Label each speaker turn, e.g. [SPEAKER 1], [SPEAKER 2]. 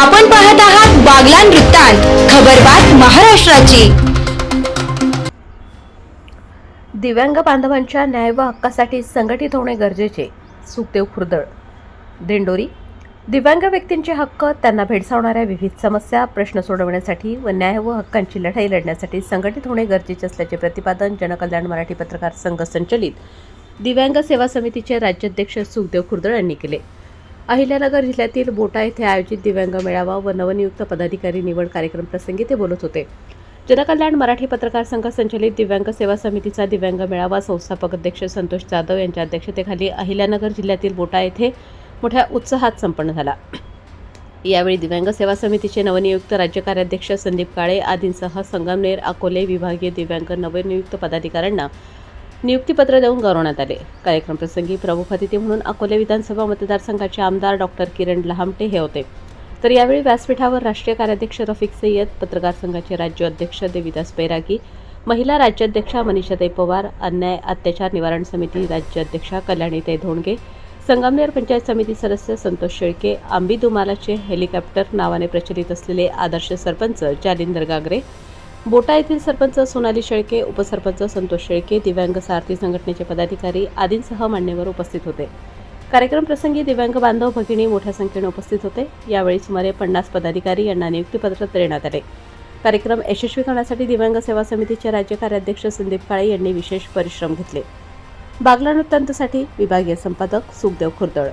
[SPEAKER 1] आपण पाहत आहात बागलान वृत्तांत खबरबात महाराष्ट्राची.
[SPEAKER 2] दिव्यांग बांधवांच्या न्याय व हक्कासाठी संघटित होणे गरजेचे सुखदेव खुर्दळ. दिंडोरी दिव्यांग व्यक्तींचे हक्क त्यांना भेडसावणाऱ्या विविध समस्या प्रश्न सोडवण्यासाठी व न्याय व हक्कांची लढाई लढण्यासाठी संघटित होणे गरजेचे असल्याचे प्रतिपादन जनकल्याण मराठी पत्रकार संघ संचलित दिव्यांग सेवा समितीचे राज्याध्यक्ष सुखदेव खुर्दळ यांनी केले. अहिल्यानगर जिल्ह्यातील बोटा येथे आयोजित दिव्यांग मेळावा व नवनियुक्त पदाधिकारी निवड कार्यक्रम प्रसंगी ते बोलत होते. जनकल्याण मराठी पत्रकार संघ संचलित दिव्यांग सेवा समितीचा दिव्यांग मेळावा संस्थापक अध्यक्ष संतोष जाधव यांच्या अध्यक्षतेखाली अहिल्यानगर जिल्ह्यातील बोटा येथे मोठ्या उत्साहात संपन्न झाला. यावेळी दिव्यांग सेवा समितीचे नवनियुक्त राज्य कार्याध्यक्ष संदीप काळे आदींसह संगमनेर अकोले विभागीय दिव्यांग नवनियुक्त पदाधिकाऱ्यांना नियुक्तीपत्र देऊन गौरवण्यात आले. कार्यक्रम प्रसंगी प्रमुख अतिथी म्हणून अकोले विधानसभा मतदारसंघाचे आमदार डॉक्टर किरण लहामटे हे होते. तर यावेळी व्यासपीठावर राष्ट्रीय कार्याध्यक्ष रफिक सय्यद पत्रकार संघाचे राज्य अध्यक्ष देविदास बैरागी महिला राज्याध्यक्षा मनीषाताई पवार अन्याय अत्याचार निवारण समिती राज्याध्यक्षा कल्याणीताई धोंडगे संगमनेर पंचायत समिती सदस्य संतोष शेळके आंबी दुमालाचे हेलिकॉप्टर नावाने प्रचलित असलेले आदर्श सरपंच जालिंदर गागरे बोटा येथील सरपंच सोनाली शेळके उपसरपंच संतोष शेळके दिव्यांग सारथी संघटनेचे पदाधिकारी आदींसह मान्यवर उपस्थित होते. कार्यक्रम प्रसंगी दिव्यांग बांधव भगिनी मोठ्या संख्येने उपस्थित होते. यावेळी सुमारे पन्नास पदाधिकारी यांना नियुक्तीपत्र देण्यात आले. कार्यक्रम यशस्वी करण्यासाठी दिव्यांग सेवा समितीचे राज्य कार्याध्यक्ष संदीप काळे यांनी विशेष परिश्रम घेतले. बागला वृत्तांतसाठी विभागीय संपादक सुखदेव खुर्दळ.